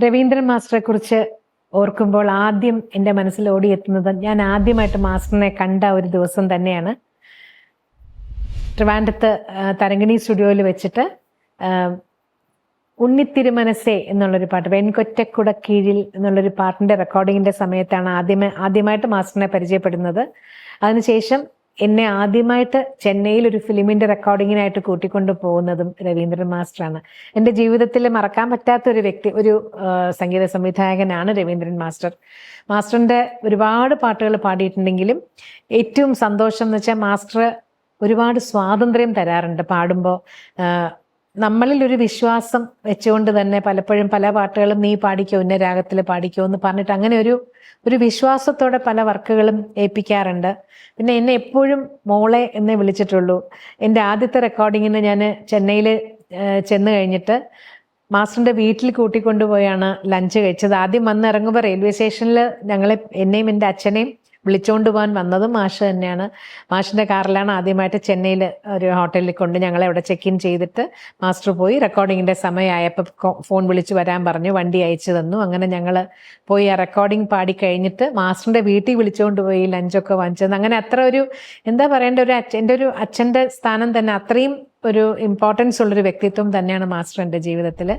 രവീന്ദ്രൻ മാസ്റ്ററെ കുറിച്ച് ഓർക്കുമ്പോൾ ആദ്യം എന്റെ മനസ്സിൽ ഓടിയെത്തുന്നത് ഞാൻ ആദ്യമായിട്ട് മാസ്റ്ററിനെ കണ്ട ഒരു ദിവസം തന്നെയാണ്. ട്രിവാൻഡത്ത് തരംഗിണി സ്റ്റുഡിയോയിൽ വെച്ചിട്ട് ഉണ്ണിത്തിരുമനസേ എന്നുള്ളൊരു പാട്ട് വെൺകൊറ്റക്കുട കീഴിൽ എന്നുള്ളൊരു പാട്ടിന്റെ റെക്കോർഡിങ്ങിന്റെ സമയത്താണ് ആദ്യമേ ആദ്യമായിട്ട് മാസ്റ്ററിനെ പരിചയപ്പെടുന്നത്. അതിനുശേഷം എന്നെ ആദ്യമായിട്ട് ചെന്നൈയിൽ ഒരു ഫിലിമിന്റെ റെക്കോർഡിങ്ങിനായിട്ട് കൂട്ടിക്കൊണ്ടു പോകുന്നതും രവീന്ദ്രൻ മാസ്റ്ററാണ്. എന്റെ ജീവിതത്തിൽ മറക്കാൻ പറ്റാത്ത ഒരു വ്യക്തി ഒരു സംഗീത സംവിധായകനാണ് രവീന്ദ്രൻ മാസ്റ്റർ. മാസ്റ്ററിന്റെ ഒരുപാട് പാട്ടുകൾ പാടിയിട്ടുണ്ടെങ്കിലും ഏറ്റവും സന്തോഷം എന്ന് വെച്ചാൽ മാസ്റ്റർ ഒരുപാട് സ്വാതന്ത്ര്യം തരാറുണ്ട് പാടുമ്പോൾ. നമ്മളിൽ ഒരു വിശ്വാസം വെച്ചുകൊണ്ട് തന്നെ പലപ്പോഴും പല പാട്ടുകളും നീ പാടിക്കോ ഇന്ന രാഗത്തിൽ പാടിക്കോ എന്ന് പറഞ്ഞിട്ട് അങ്ങനെ ഒരു ഒരു വിശ്വാസത്തോടെ പല വർക്കുകളും ഏൽപ്പിക്കാറുണ്ട്. പിന്നെ എന്നെ എപ്പോഴും മോളെ എന്നേ വിളിച്ചിട്ടുള്ളൂ. എന്റെ ആദ്യത്തെ റെക്കോർഡിങ്ങിന് ഞാൻ ചെന്നൈയിൽ ചെന്ന് കഴിഞ്ഞിട്ട് മാസ്റ്ററിന്റെ വീട്ടിൽ കൂട്ടിക്കൊണ്ടുപോയാണ് ലഞ്ച് കഴിച്ചത്. ആദ്യം വന്ന് ഇറങ്ങുമ്പോൾ റെയിൽവേ സ്റ്റേഷനിൽ ഞങ്ങളെ എന്നെയും എന്റെ അച്ഛനെയും വിളിച്ചുകൊണ്ട് പോകാൻ വന്നതും മാഷ് തന്നെയാണ്. മാഷിന്റെ കാറിലാണ് ആദ്യമായിട്ട് ചെന്നൈയിൽ ഒരു ഹോട്ടലിൽ കൊണ്ട് ഞങ്ങളെ അവിടെ ചെക്ക് ഇൻ ചെയ്തിട്ട് മാസ്റ്റർ പോയി. റെക്കോർഡിങ്ങിന്റെ സമയമായപ്പോൾ ഫോൺ വിളിച്ച് വരാൻ പറഞ്ഞു. വണ്ടി അയച്ചു തന്നു. അങ്ങനെ ഞങ്ങൾ പോയി ആ റെക്കോർഡിംഗ് പാടി കഴിഞ്ഞിട്ട് മാസ്റ്ററിന്റെ വീട്ടിൽ വിളിച്ചുകൊണ്ട് പോയി ലഞ്ചൊക്കെ വാങ്ങിച്ചത് അങ്ങനെ അത്ര ഒരു എന്താ പറയേണ്ട ഒരു അച്ഛ- എന്റെ ഒരു അച്ഛന്റെ സ്ഥാനം തന്നെ അത്രയും ഒരു ഇമ്പോർട്ടൻസ് ഉള്ളൊരു വ്യക്തിത്വം തന്നെയാണ് മാസ്റ്റർ എന്റെ ജീവിതത്തിൽ